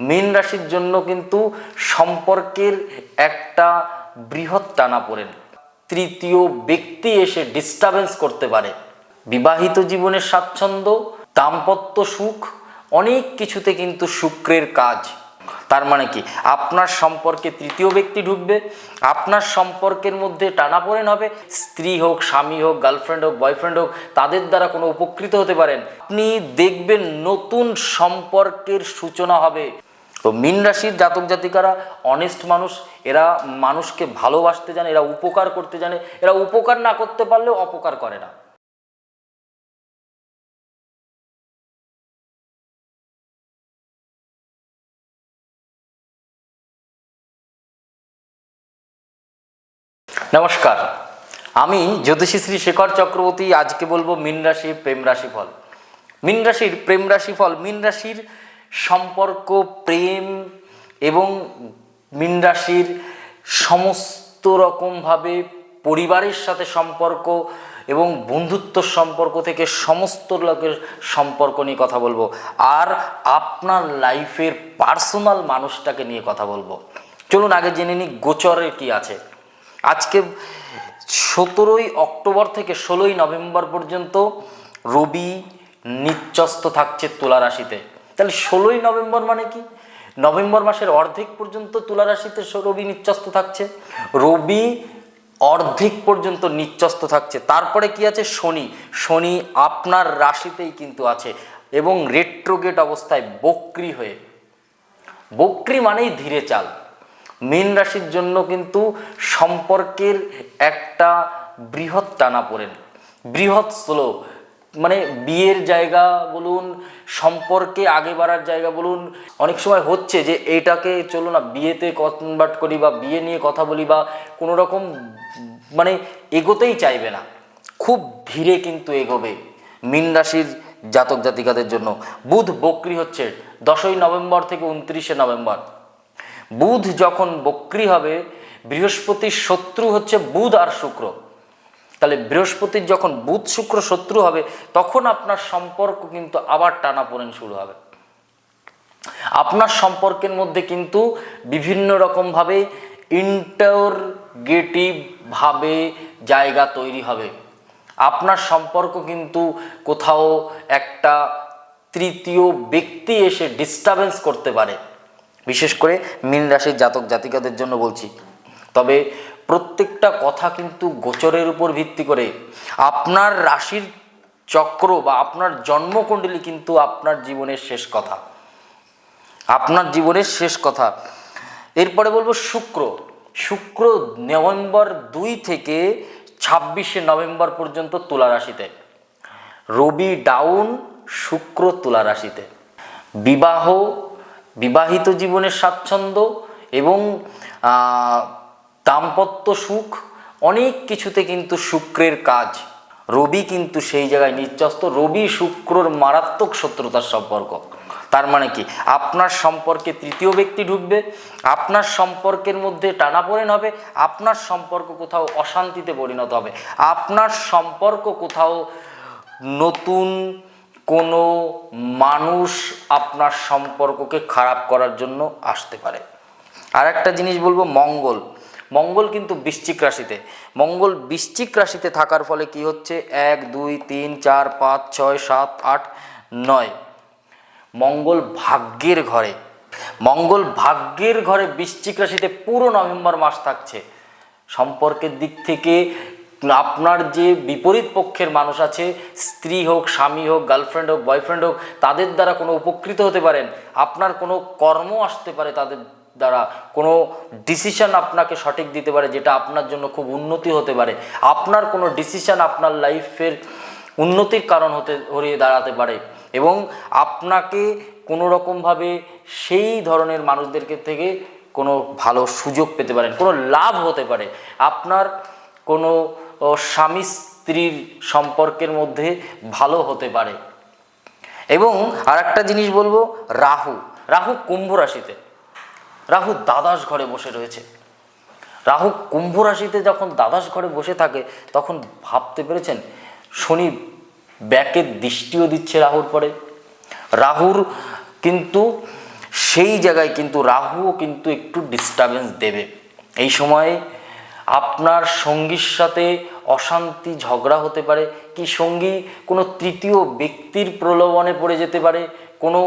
মীন রাশির জন্য কিন্তু সম্পর্কের একটা বৃহৎ টানা পড়েন। তৃতীয় ব্যক্তি এসে ডিস্টারবেন্স করতে পারে। বিবাহিত জীবনের স্বাচ্ছন্দ্য, দাম্পত্য সুখ, অনেক কিছুতে কিন্তু শুক্রের কাজ। তার মানে কি? আপনার সম্পর্কে তৃতীয় ব্যক্তি ঢুকবে, আপনার সম্পর্কের মধ্যে টানাপোড়েন হবে, স্ত্রী হোক, স্বামী হোক গার্লফ্রেন্ড হোক বয়ফ্রেন্ড হোক, তাদের দ্বারা কোনো উপকৃত হতে পারেন। আপনি দেখবেন নতুন সম্পর্কের সূচনা হবে। তো মীন রাশির জাতক জাতিকারা অনেস্ট মানুষ, এরা মানুষকে ভালোবাসতে জানে, এরা উপকার করতে জানে, এরা উপকার না করতে পারলেও অপকার করে না। নমস্কার, আমি জ্যোতিষী শ্রী শেখর চক্রবর্তী, আজকে বলব মীন রাশি, প্রেম রাশি ফল। মীন রাশির প্রেম রাশি ফল, মীন রাশির সম্পর্ক, প্রেম এবং মীন সমস্ত রকমভাবে পরিবারের সাথে সম্পর্ক এবং বন্ধুত্ব সম্পর্ক থেকে সমস্ত লোকের সম্পর্ক নিয়ে কথা বলব। আর আপনার লাইফের পার্সোনাল মানুষটাকে নিয়ে কথা বলব। চলুন আগে জেনে নিই গোচরের কি আছে। আজকে সতেরোই অক্টোবর থেকে ষোলোই নভেম্বর পর্যন্ত রবি নিচ্চস্ত থাকছে তুলা রাশিতে। তাহলে ষোলোই নভেম্বর মানে কি? নভেম্বর মাসের অর্ধেক পর্যন্ত তুলা রাশিতে রবি নিচ্চস্ত থাকছে। রবি অর্ধেক পর্যন্ত নিচ্চস্ত থাকছে। তারপরে কি আছে? শনি। শনি আপনার রাশিতেই কিন্তু আছে এবং রেট্রোগেট অবস্থায় বক্রি হয়ে। বক্রি মানেই ধীরে চাল। মীন রাশির জন্য কিন্তু সম্পর্কের একটা বৃহৎ টানা পড়েন। বৃহৎ স্লো মানে বিয়ের জায়গা বলুন, সম্পর্কে আগে বাড়ার জায়গা বলুন, অনেক সময় হচ্ছে যে এটাকে চলো না, বিয়েতে কনভার্ট করি বা বিয়ে নিয়ে কথা বলি বা কোনো রকম মানে এগোতেই চাইবে না। খুব ধীরে কিন্তু এগোবে মীন রাশির জাতক জাতিকাদের জন্য। বুধ বক্রি হচ্ছে দশই নভেম্বর থেকে উনত্রিশে নভেম্বর। বুধ যখন বক্রি হবে, বৃহস্পতির শত্রু হচ্ছে বুধ আর শুক্র। তাহলে বৃহস্পতির যখন বুধ, শুক্র শত্রু হবে, তখন আপনার সম্পর্ক কিন্তু আবার টানাপোড়েন শুরু হবে। আপনার সম্পর্কের মধ্যে কিন্তু বিভিন্ন রকমভাবে ইন্টারগেটিভ ভাবে জায়গা তৈরি হবে। আপনার সম্পর্ক কিন্তু কোথাও একটা তৃতীয় ব্যক্তি এসে ডিস্টারবেন্স করতে পারে। বিশেষ করে মীন রাশির জাতক জাতিকাদের জন্য বলছি। তবে প্রত্যেকটা কথা কিন্তু গোচরের উপর ভিত্তি করে। আপনার রাশির চক্র বা আপনার জন্মকুণ্ডলী কিন্তু আপনার জীবনের শেষ কথা। আপনার জীবনের শেষ কথা। এরপরে বলব শুক্র। শুক্র নভেম্বর দুই থেকে ছাব্বিশে নভেম্বর পর্যন্ত তুলা রাশিতে। রবি ডাউন, শুক্র তুলা রাশিতে। বিবাহ, বিবাহিত জীবনের স্বাচ্ছন্দ্য এবং দাম্পত্য সুখ, অনেক কিছুতে কিন্তু শুক্রের কাজ। রবি কিন্তু সেই জায়গায় নির্যস্ত। রবি শুক্রর মারাত্মক শত্রুতার সম্পর্ক। তার মানে কি? আপনার সম্পর্কে তৃতীয় ব্যক্তি ঢুকবে, আপনার সম্পর্কের মধ্যে টানাপোড়েন হবে, আপনার সম্পর্ক কোথাও অশান্তিতে পরিণত হবে। আপনার সম্পর্ক কোথাও নতুন কোনো মানুষ আপনার সম্পর্ককে খারাপ করার জন্য আসতে পারে। আর একটা জিনিস বলব, মঙ্গল। মঙ্গল কিন্তু বৃশ্চিক রাশিতে। মঙ্গল বৃশ্চিক রাশিতে থাকার ফলে কি হচ্ছে? এক, দুই, তিন, চার, পাঁচ, ছয়, সাত, আট, নয়। মঙ্গল ভাগ্যের ঘরে। মঙ্গল ভাগ্যের ঘরে বৃশ্চিক রাশিতে পুরো নভেম্বর মাস থাকছে। সম্পর্কের দিক থেকে আপনার যে বিপরীত পক্ষের মানুষ আছে, স্ত্রী হোক, স্বামী হোক, গার্লফ্রেন্ড হোক, বয়ফ্রেন্ড হোক, তাদের দ্বারা কোনো উপকৃত হতে পারেন। আপনার কোনো কর্ম আসতে পারে তাদের দ্বারা কোনো ডিসিশন আপনাকে সঠিক দিতে পারে, যেটা আপনার জন্য খুব উন্নতি হতে পারে। আপনার কোনো ডিসিশন আপনার লাইফের উন্নতির কারণ হতে, হয়ে দাঁড়াতে পারে। এবং আপনাকে কোনো রকমভাবে সেই ধরনের মানুষদেরকে থেকে কোনো ভালো সুযোগ পেতে পারেন, কোনো লাভ হতে পারে। আপনার কোনো স্বামী স্ত্রীর সম্পর্কের মধ্যে ভালো হতে পারে। এবং আর একটা জিনিস বলব, রাহু। রাহু কুম্ভ রাশিতে। রাহু দ্বাদশ ঘরে বসে রয়েছে। রাহু কুম্ভ রাশিতে যখন দ্বাদশ ঘরে বসে থাকে, তখন ভাবতে পেরেছেন, শনি ব্যাকের দৃষ্টিও দিচ্ছে রাহুর পরে। রাহুর কিন্তু সেই জায়গায় কিন্তু রাহুও কিন্তু একটু ডিস্টারবেন্স দেবে। এই সময়ে আপনার সঙ্গীর সাথে অশান্তি, ঝগড়া হতে পারে, কি সঙ্গী কোনো তৃতীয় ব্যক্তির প্রলোভনে পড়ে যেতে পারে, কোনো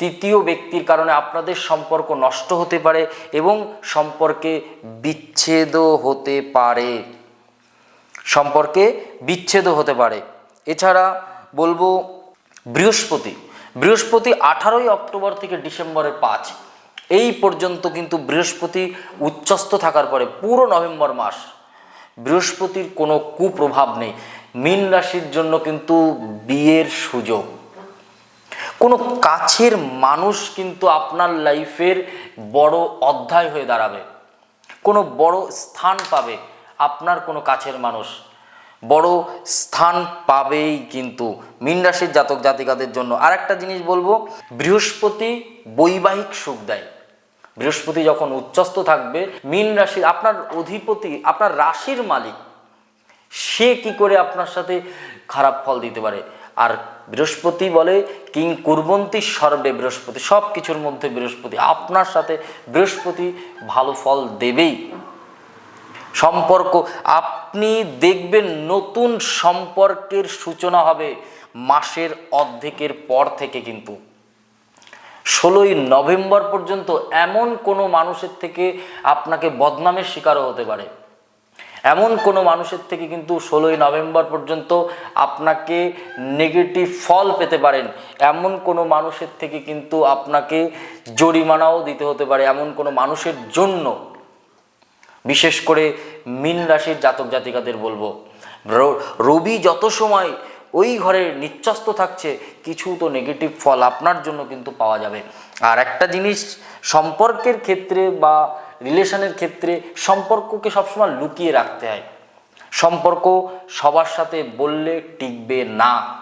তৃতীয় ব্যক্তির কারণে আপনাদের সম্পর্ক নষ্ট হতে পারে এবং সম্পর্কে বিচ্ছেদও হতে পারে। সম্পর্কে বিচ্ছেদও হতে পারে। এছাড়া বলব বৃহস্পতি। বৃহস্পতি আঠারোই অক্টোবর থেকে ডিসেম্বরের পাঁচ। এই পর্যন্ত কিন্তু বৃহস্পতি উচ্চস্থ থাকার পরে পুরো নভেম্বর মাস বৃহস্পতির কোনো কুপ্রভাব নেই। মীন রাশির জন্য কিন্তু বিয়ের সুযোগ। কোনো কাছের মানুষ কিন্তু আপনার লাইফের বড় অধ্যায় হয়ে দাঁড়াবে। কোনো বড় স্থান পাবে আপনার কোনো কাছের মানুষ। বড় স্থান পাবেই কিন্তু মীন রাশির জাতক জাতিকাদের জন্য। আর একটা জিনিস বলব, বৃহস্পতি বৈবাহিক সুখ দেয়। বৃহস্পতি যখন উচ্চস্থ থাকবে, মীন রাশির আপনার অধিপতি, আপনার রাশির মালিক, সে কি করে আপনার সাথে খারাপ ফল দিতে পারে? আর বৃহস্পতি বলে, কিং কুরবন্তী সর্বে বৃহস্পতি, সব কিছুর মধ্যে বৃহস্পতি। আপনার সাথে বৃহস্পতি ভালো ফল দেবেই। সম্পর্ক, আপনি দেখবেন নতুন সম্পর্কের সূচনা হবে মাসের অর্ধেকের পর থেকে কিন্তু। ষোলোই নভেম্বর পর্যন্ত এমন কোনো মানুষের থেকে আপনাকে বদনামের শিকারও হতে পারে। এমন কোনো মানুষের থেকে কিন্তু ষোলোই নভেম্বর পর্যন্ত আপনাকে নেগেটিভ ফল পেতে পারেন। এমন কোনো মানুষের থেকে কিন্তু আপনাকে জরিমানাও দিতে হতে পারে। এমন কোনো মানুষের জন্য, বিশেষ করে মীন রাশির জাতক জাতিকাদের বলব। রবি যত সময় ওই ঘরে নিচ্ছস্ত থাকছে, কিছু তো নেগেটিভ ফল আপনার জন্য কিন্তু পাওয়া যাবে। আর একটা জিনিস, সম্পর্কের ক্ষেত্রে বা রিলেশনের ক্ষেত্রে সম্পর্ককে সবসময় লুকিয়ে রাখতে হয়। সম্পর্ক সবার সাথে বললে টিকবে না।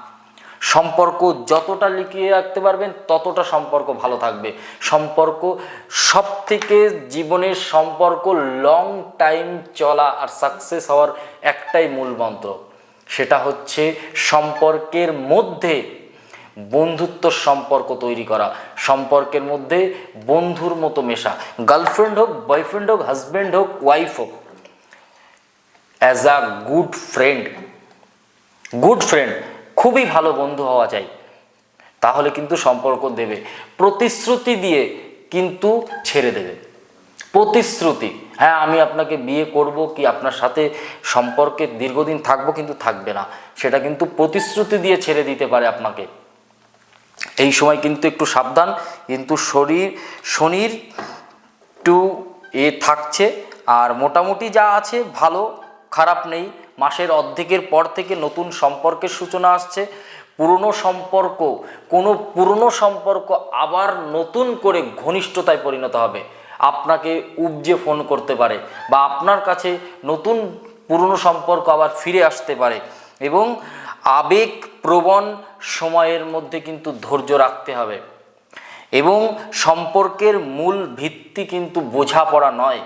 সম্পর্ক যতটা লুকিয়ে রাখতে পারবেন, ততটা সম্পর্ক ভালো থাকবে। সম্পর্ক সব থেকে জীবনের সম্পর্ক লং টাইম চলা আর সাকসেস হওয়ার একটাই মূল মন্ত্র। সেটা হচ্ছে সম্পর্কের মধ্যে বন্ধুত্ব সম্পর্ক তৈরি করা। সম্পর্কের মধ্যে বন্ধুর মতো মেশা। গার্লফ্রেন্ড হোক বয়ফ্রেন্ড হোক হাজব্যান্ড হোক ওয়াইফ হোক। As a good friend good friend খুবই ভালো বন্ধু হওয়া চাই। তাহলে কিন্তু সম্পর্ক দেবে। প্রতিশ্রুতি দিয়ে কিন্তু ছেড়ে দেবে। প্রতিশ্রুতি। হ্যাঁ আমি আপনাকে বিয়ে করব কি আপনার সাথে সম্পর্কে দীর্ঘদিন থাকব কিন্তু থাকবে না। সেটা কিন্তু প্রতিশ্রুতি দিয়ে ছেড়ে দিতে পারে আপনাকে। এই সময় কিন্তু একটু সাবধান, কিন্তু শরীর, শনির টু এ থাকছে। আর মোটামুটি যা আছে, ভালো, খারাপ নেই। মাসের অর্ধেকের পর থেকে নতুন সম্পর্কের সূচনা আসছে। পুরনো সম্পর্ক, কোনো পুরনো সম্পর্ক আবার নতুন করে ঘনিষ্ঠতায় পরিণত হবে। আপনাকে উপজে ফোন করতে পারে বা আপনার কাছে নতুন পুরনো সম্পর্ক আবার ফিরে আসতে পারে এবং আবেগ প্রবণ সময়ের মধ্যে কিন্তু ধৈর্য রাখতে হবে এবং সম্পর্কের মূল ভিত্তি কিন্তু বোঝাপড়া নয়।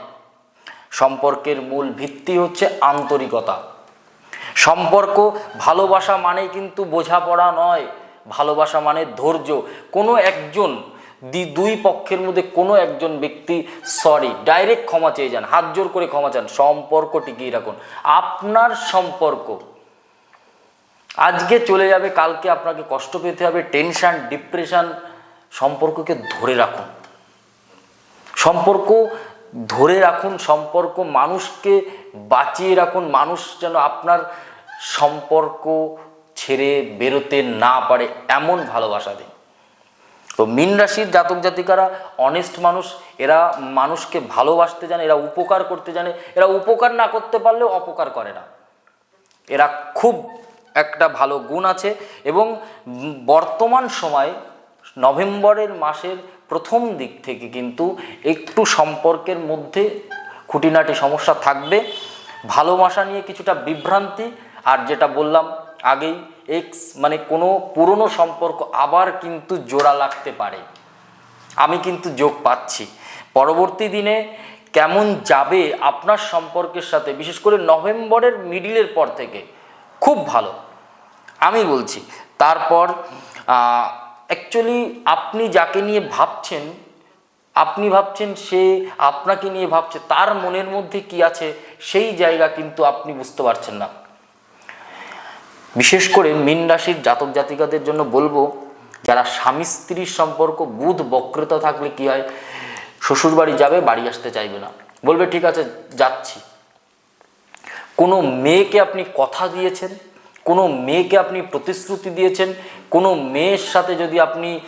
সম্পর্কের মূল ভিত্তি হচ্ছে আন্তরিকতা। সম্পর্ক ভালোবাসা মানে কিন্তু বোঝাপড়া নয়, ভালোবাসা মানে ধৈর্য। কোনো একজন দি দুই পক্ষের মধ্যে কোনো একজন ব্যক্তি সরি ডাইরেক্ট ক্ষমা চেয়ে যান, হাত জোর করে ক্ষমা চান, সম্পর্ক টিকিয়ে রাখুন। আপনার সম্পর্ক আজকে চলে যাবে, কালকে আপনাকে কষ্ট পেতে হবে টেনশন ডিপ্রেশন সম্পর্ককে ধরে রাখুন। সম্পর্ক ধরে রাখুন, সম্পর্ক মানুষকে বাঁচিয়ে রাখুন, মানুষ যেন আপনার সম্পর্ক ছেড়ে বেরোতে না পারে, এমন ভালোবাসা দিন। তো মিন রাশির জাতক জাতিকারা অনেস্ট মানুষ, এরা মানুষকে ভালোবাসতে জানে, এরা উপকার করতে জানে, এরা উপকার না করতে পারলেও অপকার করে না। এরা খুব একটা ভালো গুণ আছে এবং বর্তমান সময় নভেম্বরের মাসের প্রথম দিক থেকে কিন্তু একটু সম্পর্কের মধ্যে খুঁটিনাটি সমস্যা থাকবে। ভালোবাসা নিয়ে কিছুটা বিভ্রান্তি, আর যেটা বললাম আগেই এক্স মানে কোনো পুরনো সম্পর্ক আবার কিন্তু জোড়া লাগতে পারে। আমি কিন্তু যোগ পাচ্ছি। পরবর্তী দিনে কেমন যাবে আপনার সম্পর্কের সাথে, বিশেষ করে নভেম্বরের মিডিলের পর থেকে, খুব ভালো। আমি বলছি, তারপর অ্যাকচুয়ালি আপনি যাকে নিয়ে ভাবছেন, আপনি ভাবছেন সে আপনাকে নিয়ে ভাবছে, তার মনের মধ্যে কি আছে, সেই জায়গা কিন্তু আপনি বুঝতে পারছেন না। বিশেষ করে মীন রাশির জাতক জাতিকাদের জন্য বলব, যারা স্বামী স্ত্রীর সম্পর্ক, বুধ বক্রতা থাকলে কি হয়? শ্বশুর বাড়ি যাবে, বাড়ি আসতে চাইবে না। বলবে, ঠিক আছে, যাচ্ছি। কোনো মেয়েকে আপনি কথা দিয়েছেন? কোনো মেয়েকে আপনি প্রতিশ্রুতি দিয়েছেন? কোনো মেয়ের সাথে যদি আপনি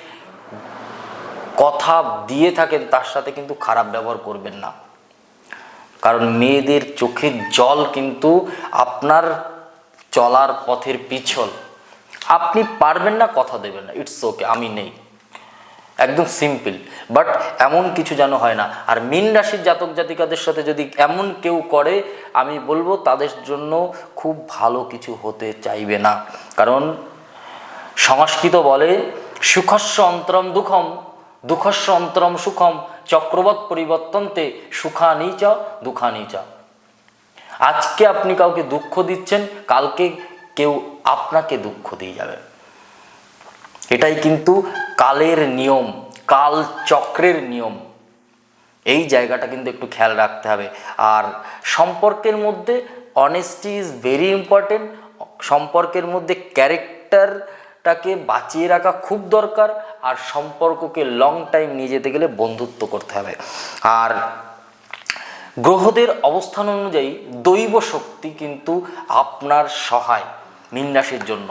কথা দিয়ে থাকেন, তার সাথে কিন্তু খারাপ ব্যবহার করবেন না। কারণ মেয়েদের চোখের জল কিন্তু আপনার চলার পথের পিছল আপনি পারবেন না, কথা দেবেন না। ইটস ওকে আমি নেই। একদম সিম্পল বাট এমন কিছু যেন হয় না। আর মীন রাশির জাতক জাতিকাদের সাথে যদি এমন কেউ করে, আমি বলব তাদের জন্য খুব ভালো কিছু হতে চাইবে না। কারণ সংস্কৃত বলে, সুখস্য অন্তরম দুঃখম, দুঃখস্য অন্তরম সুখম, চক্রবৎ পরিবর্তনতে সুখানি চ, দুঃখানি চ। আজকে আপনি কাউকে দুঃখ দিচ্ছেন, কালকে কেউ আপনাকে দুঃখ দিয়ে যাবে। এটাই কিন্তু কালের নিয়ম, কাল চক্রের নিয়ম। এই জায়গাটা কিন্তু একটু খেয়াল রাখতে হবে। আর সম্পর্কের মধ্যে অনেস্টি ইজ ভেরি ইম্পর্টেন্ট সম্পর্কের মধ্যে ক্যারেক্টারটাকে বাঁচিয়ে রাখা খুব দরকার। আর সম্পর্ককে লং টাইম নিয়ে যেতে গেলে বন্ধুত্ব করতে হবে। আর গ্রহদের অবস্থান অনুযায়ী দৈব শক্তি কিন্তু আপনার সহায় মীন জন্য।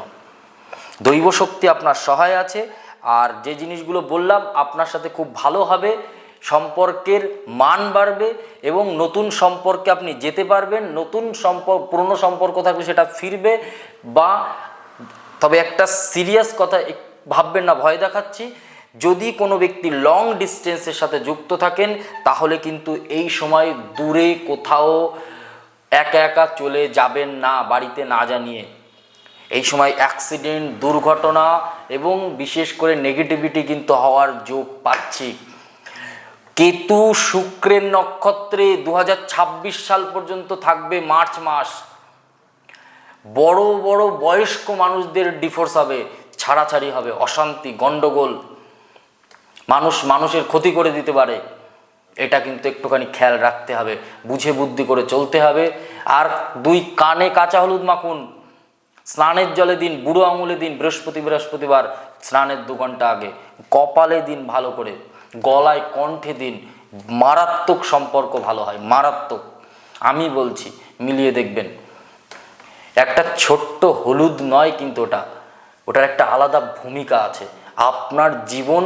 দৈব শক্তি আপনার সহায় আছে, আর যে জিনিসগুলো বললাম আপনার সাথে খুব ভালো হবে, সম্পর্কের মান বাড়বে এবং নতুন সম্পর্কে আপনি যেতে পারবেন, নতুন সম্পর্ক, পুরনো সম্পর্ক থাকলে সেটা ফিরবে বা, তবে একটা সিরিয়াস কথা ভাববেন না, ভয় দেখাচ্ছি যদি কোনো ব্যক্তি লং ডিস্টেন্সের সাথে যুক্ত থাকেন, তাহলে কিন্তু এই সময় দূরে কোথাও একা একা চলে যাবেন না, বাড়িতে না জানিয়ে। এই সময় অ্যাক্সিডেন্ট দুর্ঘটনা এবং বিশেষ করে নেগেটিভিটি কিন্তু হওয়ার যোগ পাচ্ছি। কেতু শুক্রের নক্ষত্রে দু হাজার ছাব্বিশ সাল পর্যন্ত থাকবে মার্চ মাস। বড় বড় বয়স্ক মানুষদের ডিফোর্স হবে, ছাড়াছাড়ি হবে, অশান্তি, গন্ডগোল। মানুষ মানুষের ক্ষতি করে দিতে পারে। এটা কিন্তু একটুখানি খেয়াল রাখতে হবে, বুঝে বুদ্ধি করে চলতে হবে। আর দুই কানে কাঁচা হলুদ মাখুন, স্নানের জলে দিন, বুড়ো আঙুলে দিন, বৃহস্পতি বৃহস্পতিবার স্নানের দু ঘণ্টা আগে। কপালে দিন ভালো করে, গলায় কণ্ঠে দিন, মারাত্মক সম্পর্ক ভালো হয়, মারাত্মক। আমি বলছি, মিলিয়ে দেখবেন। একটা ছোট্ট হলুদ নয় কিন্তু ওটা, ওটার একটা আলাদা ভূমিকা আছে। আপনার জীবন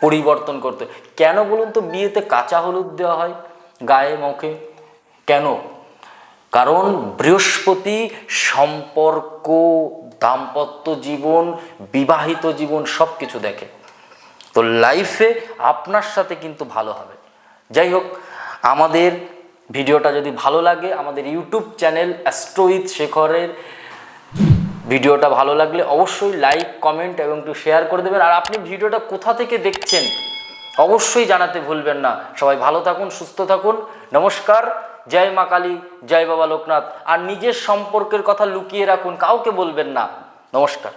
পরিবর্তন করতে কেন বলুন তো, বিয়েতে কাঁচা হলুদ দেওয়া হয় গায়ে, মুখে? কেন? কারণ বৃহস্পতি সম্পর্ক, দাম্পত্য জীবন, বিবাহিত জীবন সব কিছু দেখে। তো লাইফে আপনার সাথে কিন্তু ভালো হবে। যাই হোক, আমাদের ভিডিওটা যদি ভালো লাগে, আমাদের ইউটিউব চ্যানেল অ্যাস্ট্রোইথ শেখরের ভিডিওটা ভালো লাগলে অবশ্যই লাইক কমেন্ট এবং একটু শেয়ার করে দেবেন। আর আপনি ভিডিওটা কোথা থেকে দেখছেন, অবশ্যই জানাতে ভুলবেন না। সবাই ভালো থাকুন, সুস্থ থাকুন। নমস্কার, জয় মা কালী, জয় বাবা লোকনাথ। আর নিজের সম্পর্কের কথা লুকিয়ে রাখুন, কাউকে বলবেন না। নমস্কার।